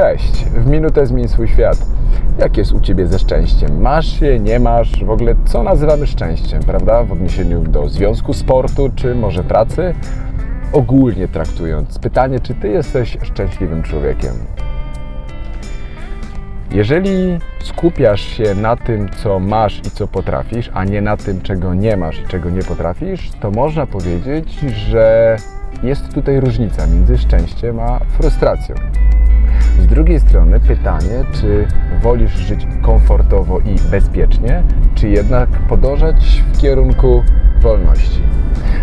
Cześć, w minutę zmień swój świat. Jak jest u Ciebie ze szczęściem? Masz je, nie masz? W ogóle co nazywamy szczęściem, prawda? W odniesieniu do związku, sportu czy może pracy? Ogólnie traktując, pytanie, czy Ty jesteś szczęśliwym człowiekiem? Jeżeli skupiasz się na tym, co masz i co potrafisz, a nie na tym, czego nie masz i czego nie potrafisz, to można powiedzieć, że jest tutaj różnica między szczęściem a frustracją. Z drugiej strony pytanie, czy wolisz żyć komfortowo i bezpiecznie, czy jednak podążać w kierunku wolności.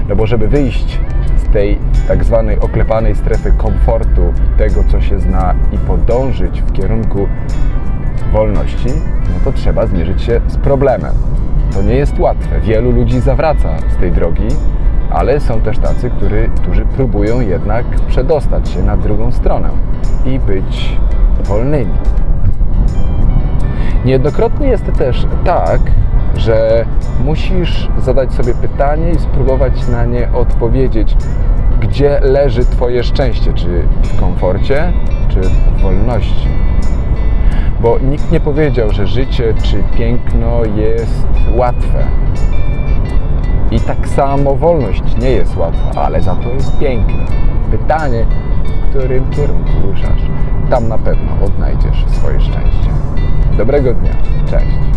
No bo żeby wyjść z tej tak zwanej oklepanej strefy komfortu i tego, co się zna i podążyć w kierunku wolności, no to trzeba zmierzyć się z problemem. To nie jest łatwe. Wielu ludzi zawraca z tej drogi, ale są też tacy, którzy próbują jednak przedostać się na drugą stronę być wolnymi. Niejednokrotnie jest też tak, że musisz zadać sobie pytanie i spróbować na nie odpowiedzieć, gdzie leży Twoje szczęście, czy w komforcie, czy w wolności. Bo nikt nie powiedział, że życie czy piękno jest łatwe. I tak samo wolność nie jest łatwa, ale za to jest piękna. Pytanie, w którym kierunku ruszasz? Tam na pewno odnajdziesz swoje szczęście. Dobrego dnia. Cześć.